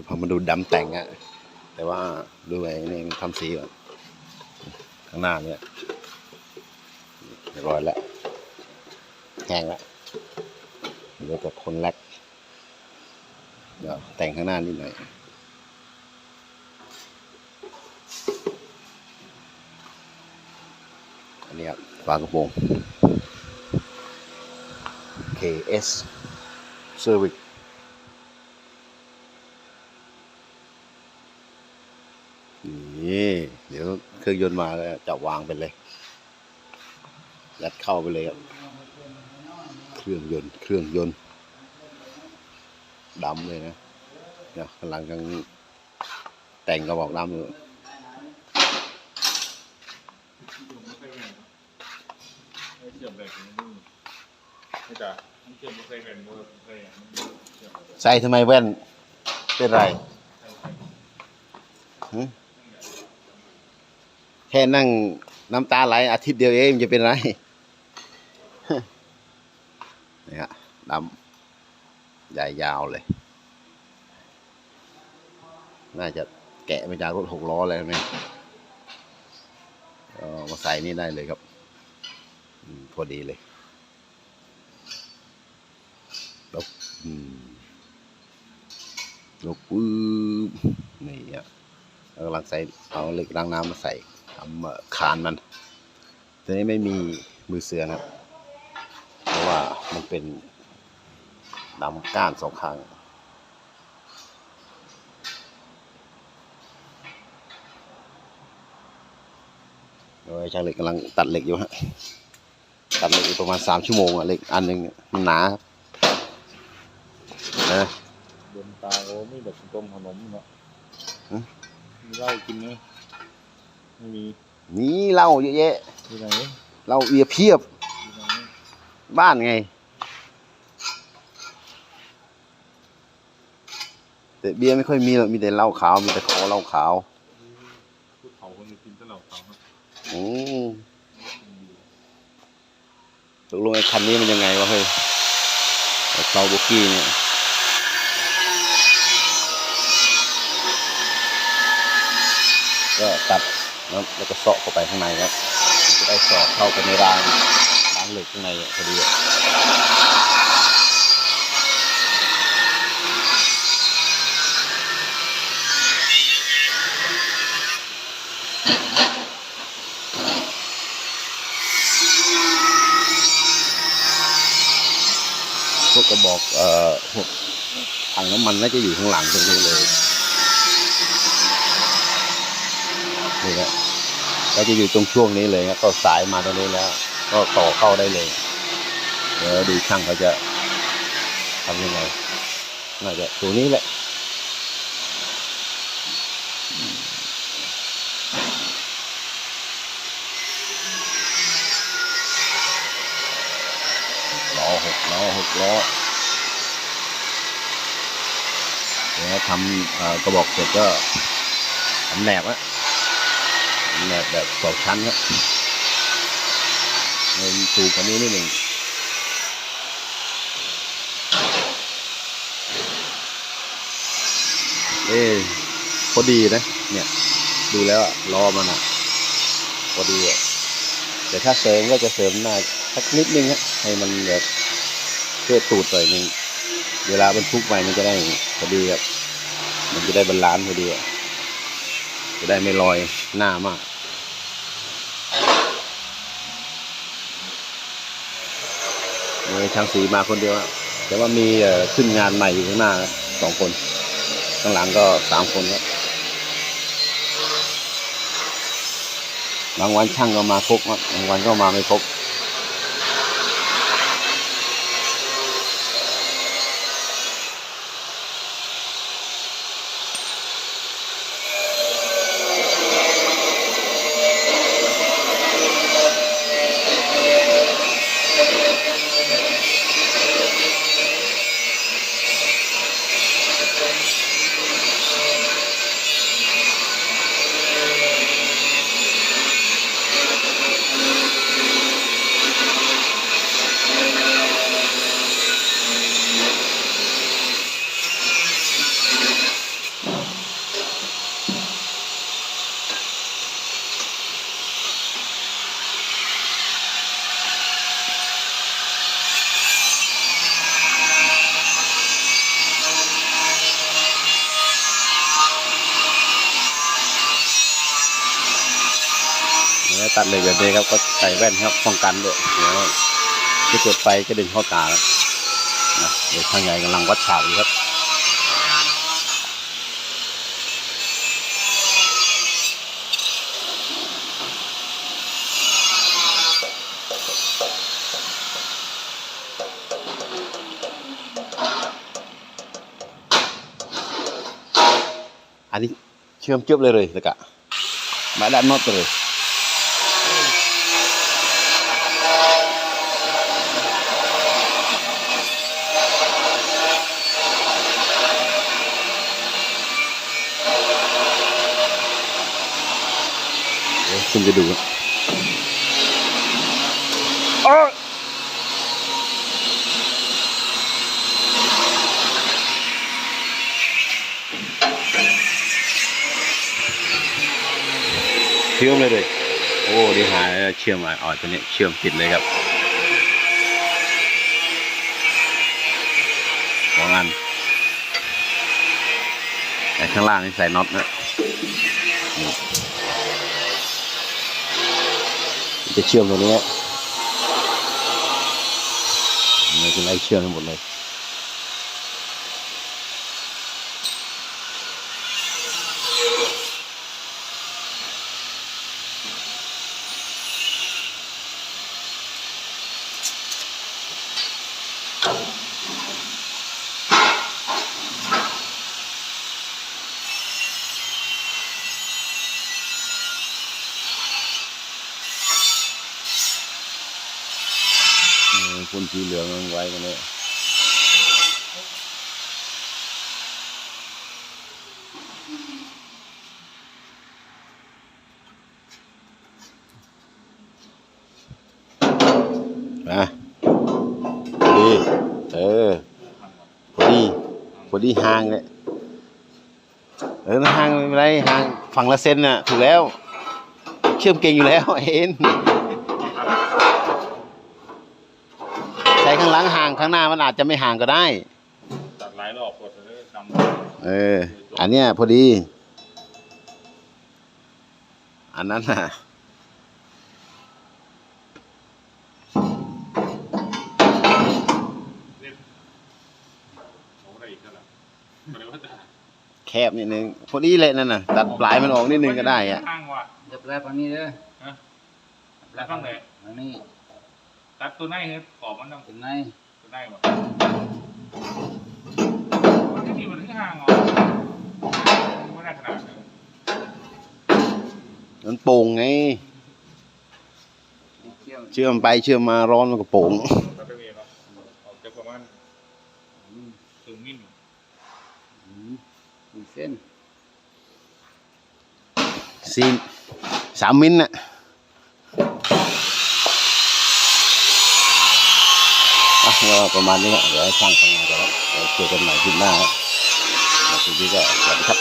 ดี๋ยวพอมาดูดำแต่งอะแต่ว่าดูไอ้นี่มันทำสีก่อนข้างหน้าเนี่ยเรียบร้อยแล้วแห้งแล้วเหลือแต่คนแรกเดี๋ยวแต่งข้างหน้านิดหน่อยอันนี้ครับฝากระโปรง KS Service นี่ เครื่องยนต์มาจะวางไปเลยยัดเข้าไปเลยครับ เครื่องยนต์เครื่องยนต์ดำเลยนะนี่ยกำลังกำลังแต่งกระบอกดำอยู่ใส่ทำไมแว่นเป็นไรหึ แค่นั่งน้ำตาไหลอาทิตย์เดียวเองมันจะเป็นไรนี่ฮะดำใหญ่ยาวเลย น่าจะแกะมาจากรถหกล้อแล้วเนี่ยเอามาใส่นี่ได้เลยครับอืมพอดีเลยแล้วอืมยกปื๊บนี่อะแล้วกำลังใส่เอาเหล็กล้างน้ำมาใส่ทำเอ่อ คานมันตัวนี้ไม่มีมือเสือนะครับเพราะว่ามันเป็นดำก้านสองข้างโดยช่างเหล็กกำลังตัดเหล็กอยู่ฮะตัดเหล็กอยู่ประมาณสามชั่วโมงอะเหล็กอันหนึ่งมันหนาครับนะบนตาโอ้ไม่แบบต้มขนมเนาะฮะมีเหล้ากินไหม ไม่มีนี่เหล้าเยอะแยะที่ไหนเหล้าเบียร์เพียบที่ไหนบ้านไง แต่เบียร์ไม่ค่อยมีหรอกมีแต่เหล้าขาว มีแต่คอเหล้าขาวพูดเขาคนจะกินแต่เหล้าขาวครับอืมตกลงไอ้คันนี้มันยังไงวะเฮ้ยไอ้คาวบุกี้เนี่ย ก็ตัด แล้วแล้วก็เสาะเข้าไปข้างในครับมันจะได้สาะเข้าไปในรางรางเหล็กข้างในพอดีพวกกระบอกเอ่อพวกถังน้ำมันน่าจะอยู่ข้างหลังตรงนี้เลย นี่แหละ ก็จะอยู่ตรงช่วงนี้เลยครับก็สายมาตรงนี้แล้ว ก็ต่อเข้าได้เลย เดี๋ยวดูช่างเขาจะทำยังไงน่าจะตัวนี้แหละล้อหกล้อหกล้อเดี๋ยวทำกระบอกเสร็จก็ทำแหนบอะ แบบแบบสองชั้นครับสูงกว่านี้นิดหนึ่งเอ้พอดีนะ เนี่ย ดูแล้วอะล้อมันอะพอดีอะแต่ถ้าเสริมก็จะเสริมหน้าสักนิดนึงฮะให้มันแบบเพื่อตูดหน่อยนึงเวลาบรรทุกไปมันจะได้พอดีครับมันจะได้บาลานพอดีอะจะได้ไม่ลอยหน้ามาก ช่างสีมาคนเดียวแต่ว่ามีขึ้นงานใหม่อยู่ข้างหน้าสองคน ข้างหลังก็สามคนครับบางวันช่างก็มาครบครับบางวันก็มาไม่ครบัดเล็กแบบนี้ครับก็ใส่แว่นครับป้องกันด้วยเดี๋ยวจะเกิดไฟกระเด็นเข้าตาครับนะเดี๋ยวข้างในกำลังวัดฉาอยู่ครับอันนี้เชื่อมจุบเลยเลยตะกะมาด้านนอกเลย คุณจะดูอะอ้าวเชื่อมเลยเลยโอ้ดีหายเชื่อมอะอ๋อตัวนี้เชื่อมติดเลยครับสองอันแต่ข้างล่างนี่ใส่น็อตนะ จะเชื่อมตรงนี้นี่คือไล่เชื่อมทั้งหมดเลย พ่นสีเหลืองเอาไว้กันเลยมาพอดี เออ พอดี พอดีห่างเลยเออห่างไม่เป็นไรห่างฝั่งละเซนน่ะ ถูกแล้ว เชื่อมเก่งอยู่แล้วเอ็น ใช้ข้างหลังห่าง ข้างหน้ามันอาจจะไม่ห่างก็ได้ ตัดหลายรอบกดเลยนำเออ อันเนี้ยพอดี อันนั้นน่ะเล่นโอ้ได้อีกแล้วล่ะไม่ได้ว่าจะแคบนิดนึงพอดีเลยนั่นน่ะ ตัดปลายมันออกนิดนึงก็ได้อะข้างว่ะจับแรกฝั่งนี้เด้อฮะแล้วข้างไหนฝั่งนี้ตัดตัวไหนครับขอบมันต้องถึงในตัวไหน วะมันที่มันถึงห่างเหรอไม่ได้ขนาดนั้นมันโป่งไง เที่ยวเชื่อมไปเชื่อมมาร้อนมันก็โป่งตัดตัวนี้เนาะออกจากประมาณอืมถึงมิลอืมหนึ่งเส้น สี่สามมิลน่ะอะ ก็ประมาณนี้ครับเดี๋ยวให้ช่างทำงานกันแล้วเดี๋ยวเจอกันใหม่ที่หน้าครับแล้วคลิปนี้ก็สวัสดีครับ